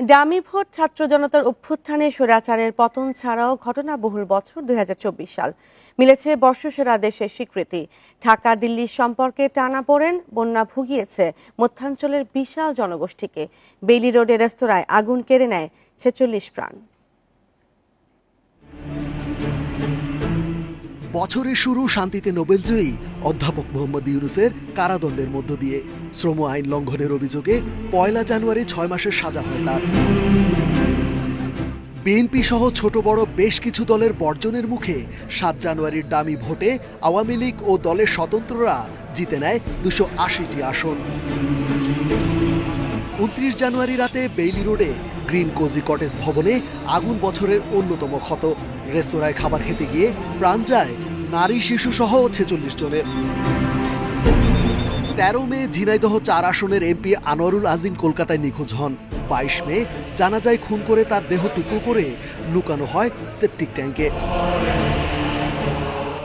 Dummy vote ছাত্র জনতার অভ্যুত্থানে স্বৈরাচারের পতন ছাড়াও ঘটনা বহুল বছর, দুই হাজার চব্বিশ সাল। মিলেছে বর্ষসেরা দেশের স্বীকৃতি। ঢাকা দিল্লির সম্পর্কে টানা পড়েন, বন্যা ভুগিয়েছে মধ্যাঞ্চলের বিশাল জনগোষ্ঠীকে। বেইলি রোডের রেস্তোরাঁয় আগুন কেড়ে নেয় ছেচল্লিশ প্রাণ। বছরের শুরু শান্তিতে নোবেলজয়ী অধ্যাপক মোহাম্মদ ইউনুসের কারাদণ্ডের মধ্য দিয়ে। শ্রম আইন লঙ্ঘনের অভিযোগে পয়লা জানুয়ারি ছয় মাসের সাজা হয় তার। বিএনপি সহ ছোট বড় বেশ কিছু দলের বর্জনের মুখে সাত জানুয়ারির দামি ভোটে আওয়ামী লীগ ও দলের স্বতন্ত্ররা জিতে নেয় দুশো আশিটি আসন। উনত্রিশ জানুয়ারি রাতে বেইলি রোডে গ্রিন কোজি কটেজ ভবনে আগুন বছরের অন্যতম ক্ষত। রেস্তোরাঁয় খাবার খেতে গিয়ে প্রাণ যায় নারী শিশু সহ ছেচল্লিশ জনের। তেরো মে ঝিনাইদহ চার আসনের এমপি আনোয়ারুল আজিম কলকাতায় নিখোঁজ হন। বাইশ মে জানা যায় খুন করে তার দেহ টুকরো করে লুকানো হয় সেপটিক ট্যাঙ্কে।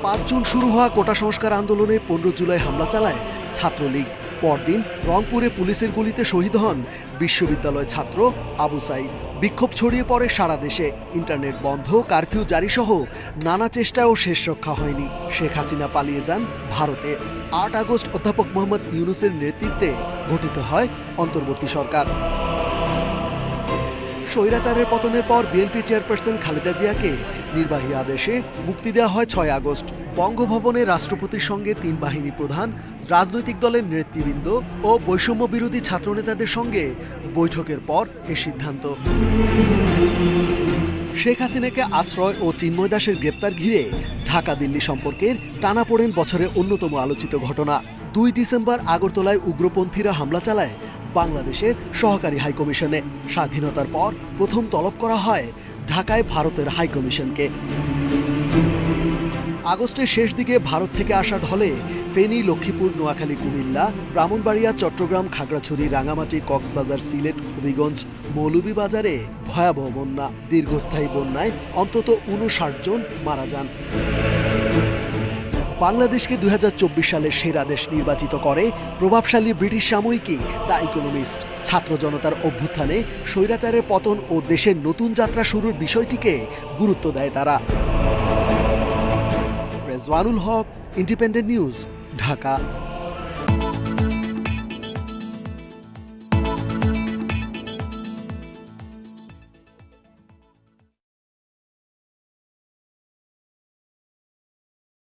পাঁচ জুন শুরু হওয়া কোটা সংস্কার আন্দোলনে পনেরো জুলাই হামলা চালায় ছাত্রলীগ। পরদিন রংপুরে পুলিশের গুলিতে শহীদ হন বিশ্ববিদ্যালয় ছাত্র আবু সাইদ। বিক্ষোভ ছড়িয়ে পড়ে সারা দেশে। ইন্টারনেট বন্ধ, কারফিউ জারি সহ নানা চেষ্টাও শেষ রক্ষা হয়নি। শেখ হাসিনা পালিয়ে যান ভারতে। আট আগস্ট অধ্যাপক মোহাম্মদ ইউনুসের নেতৃত্বে গঠিত হয় অন্তর্বর্তী সরকার। স্বৈরাচারের পতনের পর বিএনপি চেয়ারপারসন খালেদা জিয়াকে নির্বাহী আদেশে মুক্তি দেওয়া হয় ছয় আগস্ট। বঙ্গভবনে রাষ্ট্রপতির সঙ্গে তিন বাহিনী প্রধান, রাজনৈতিক দলের নেতৃবৃন্দ ও বৈষম্য বিরোধী ছাত্রনেতাদের সঙ্গে বৈঠকের পর এ সিদ্ধান্ত। শেখ হাসিনাকে আশ্রয় ও চিন্ময় দাসের গ্রেপ্তার ঘিরে ঢাকা দিল্লি সম্পর্কের টানাপোড়েন বছরের অন্যতম আলোচিত ঘটনা। দুই ডিসেম্বর আগরতলায় উগ্রপন্থীরা হামলা চালায় বাংলাদেশের সহকারী হাইকমিশনে। স্বাধীনতার পর প্রথম তলব করা হয় ঢাকায় ভারতের হাইকমিশনকে। আগস্টের শেষ দিকে ভারত থেকে আসা ঢলে ফেনী, লক্ষ্মীপুর, নোয়াখালী, কুমিল্লা, ব্রাহ্মণবাড়িয়া, চট্টগ্রাম, খাগড়াছড়ি রাঙামাটি কক্সবাজার, সিলেট, হবিগঞ্জ, মৌলভীবাজারে ভয়াবহ বন্যা। দীর্ঘস্থায়ী বন্যায় অন্তত উনষাট জন মারা যান। বাংলাদেশকে দুই সালের সেরা দেশ নির্বাচিত করে প্রভাবশালী ব্রিটিশ সাময়িকী দ্য ইকোনমিস্ট। ছাত্র জনতার অভ্যুত্থানে স্বৈরাচারের পতন ও দেশের নতুন যাত্রা শুরুর বিষয়টিকে গুরুত্ব দেয় তারা। Rezwanul Haque independent news Dhaka.